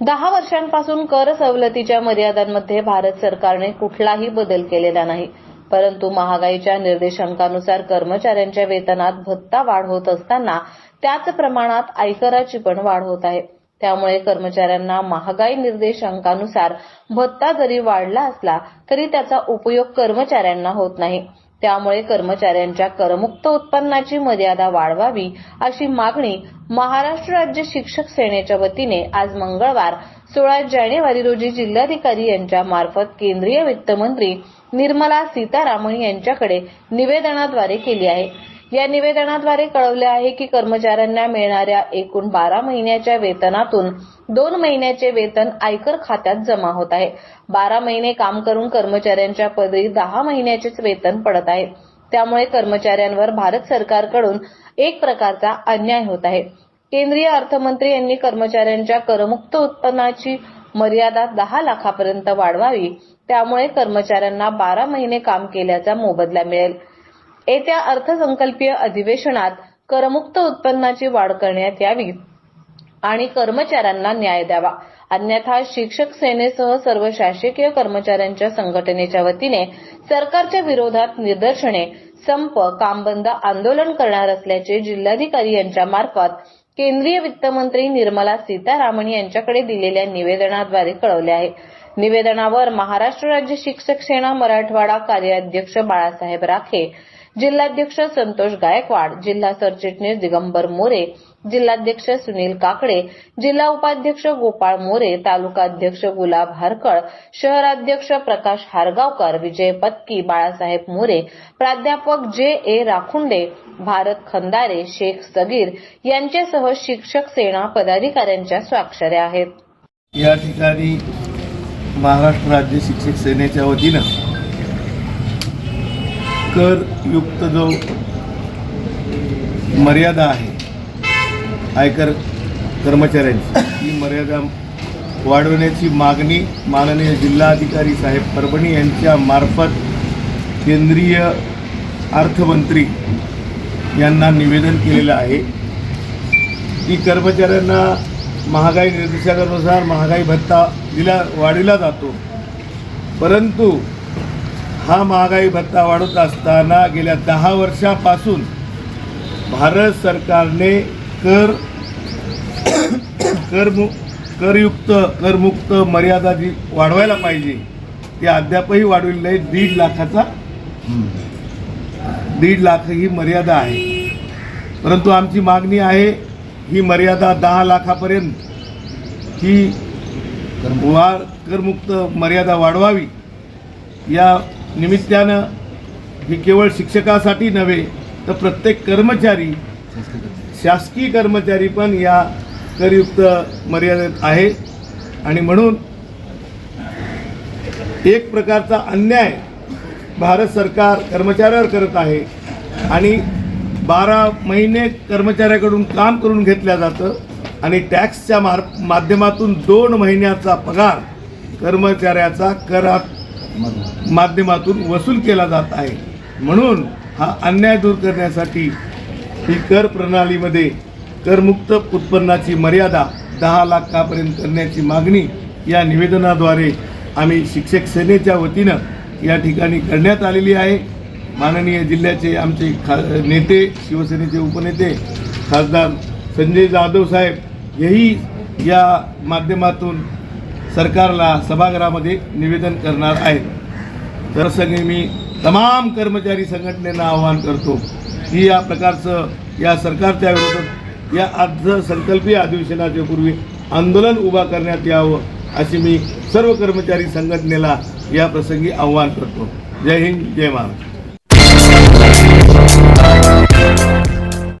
दहा वर्षांपासून कर सवलतीच्या मर्यादांमध्ये भारत सरकारने कुठलाही बदल केलेला नाही. परंतु महागाईच्या निर्देशांकानुसार कर्मचाऱ्यांच्या वेतनात भत्ता वाढ होत असताना त्याच प्रमाणात आयकराची पण वाढ होत आहे. त्यामुळे कर्मचाऱ्यांना महागाई निर्देशांकानुसार भत्ता जरी वाढला असला तरी त्याचा उपयोग कर्मचाऱ्यांना होत नाही. त्यामुळे कर्मचाऱ्यांच्या करमुक्त उत्पन्नाची मर्यादा वाढवावी अशी मागणी महाराष्ट्र राज्य शिक्षक सेनेच्या वतीने आज मंगळवार सोळा जानेवारी रोजी जिल्हाधिकारी यांच्या मार्फत केंद्रीय वित्तमंत्री निर्मला सीतारामन यांच्याकडे निवेदनाद्वारे केली आहे. या निवेदनाद्वारे कळवले आहे की कर्मचाऱ्यांना मिळणाऱ्या एकूण बारा महिन्याच्या वेतनातून दोन महिन्याचे वेतन आयकर खात्यात जमा होत आहे. बारा महिने काम करून कर्मचाऱ्यांच्या पदरी दहा महिन्याचेच वेतन पडत आहे. त्यामुळे कर्मचाऱ्यांवर भारत सरकारकडून एक प्रकारचा अन्याय होत आहे. केंद्रीय अर्थमंत्री यांनी कर्मचाऱ्यांच्या करमुक्त उत्पन्नाची मर्यादा दहा लाखापर्यंत वाढवावी त्यामुळे कर्मचाऱ्यांना बारा महिने काम केल्याचा मोबदला मिळेल. येत्या अर्थसंकल्पीय अधिवेशनात करमुक्त उत्पन्नाची वाढ करण्यात यावी आणि कर्मचाऱ्यांना न्याय द्यावा. अन्यथा शिक्षक सेनेसह सर्व शासकीय कर्मचाऱ्यांच्या संघटनेच्या वतीने सरकारच्या विरोधात निदर्शने संप कामबंद आंदोलन करणार असल्याचे जिल्हाधिकारी यांच्या मार्फत केंद्रीय वित्तमंत्री निर्मला सीतारामन यांच्याकडे दिलेल्या निवेदनाद्वारे कळवले आहे. निवेदनावर महाराष्ट्र राज्य शिक्षक सेना मराठवाडा कार्याध्यक्ष बाळासाहेब राखे जिल्हाध्यक्ष संतोष गायकवाड जिल्हा सरचिटणीस दिगंबर मोरे जिल्हाध्यक्ष सुनील काकडे जिल्हा उपाध्यक्ष गोपाळ मोरे तालुकाध्यक्ष गुलाब हरकळ शहराध्यक्ष प्रकाश हारगावकर विजय पत्की बाळासाहेब मोरे प्राध्यापक जे ए राखुंडे भारत खंदारे शेख सगीर यांच्यासह शिक्षक सेना पदाधिकाऱ्यांच्या स्वाक्षऱ्या आहेत. या ठिकाणी महाराष्ट्र राज्य शिक्षक सेनेच्या वतीनं करयुक्त जो मर्यादा आहे आयकर कर्मचाऱ्यांची. ही मर्यादा वाढवण्याची मागणी माननीय जिल्हाधिकारी साहेब परभणी यांच्यामार्फत केंद्रीय अर्थमंत्री यांना निवेदन केलेलं आहे. की कर्मचाऱ्यांना महागाई निर्देशांकानुसार महागाई भत्ता दिला वाढविला जातो. परंतु हा महागाई भत्ता वाढत असताना गेल्या दहा वर्षापासून भारत सरकारने कर करमु करयुक्त करमुक्त मर्यादा जी वाढवायला पाहिजे ती अद्यापही वाढवली नाही. दीड लाखाचा दीड लाख ही मर्यादा आहे. परंतु आमची मागणी आहे ही मर्यादा दहा लाखापर्यंत ही वा करमुक्त मर्यादा वाढवावी. या निमित्तानं ही केवळ शिक्षकासाठी नव्हे तर प्रत्येक कर्मचारी शासकीय कर्मचारी पण या करयुक्त मर्यादेत आहे. आणि म्हणून एक प्रकारचा अन्याय भारत सरकार कर्मचाऱ्यावर करत आहे आणि बारा महिने कर्मचाऱ्याकडून काम करून घेतलं जातं आणि टॅक्सच्या मार माध्यमातून दोन महिन्याचा पगार कर्मचाऱ्याचा करात माध्यमातून वसूल केला जात आहे. म्हणून हा अन्याय दूर करण्यासाठी ही कर प्रणालीमध्ये करमुक्त उत्पन्नाची मर्यादा दहा लाखापर्यंत करण्याची मागणी या निवेदनाद्वारे आम्ही शिक्षक सेनेच्या वतीनं या ठिकाणी करण्यात आलेली आहे. माननीय जिल्ह्याचे आमचे खा नेते शिवसेनेचे उपनेते खासदार संजय जाधव साहेब हेही या माध्यमातून सरकारला सभागृहामध्ये निवेदन करणार आहेत. तर मी तमाम कर्मचारी संघटनेला आवाहन करतो की या प्रकारचं या सरकार त्याविरोधात या अर्थसंकल्पीय अधिवेशनाच्या पूर्वी आंदोलन उभा करण्यात यावं अशी मी सर्व कर्मचारी संघटनेला या प्रसंगी आव्हान करतो. जय हिंद जय महाराष्ट्र.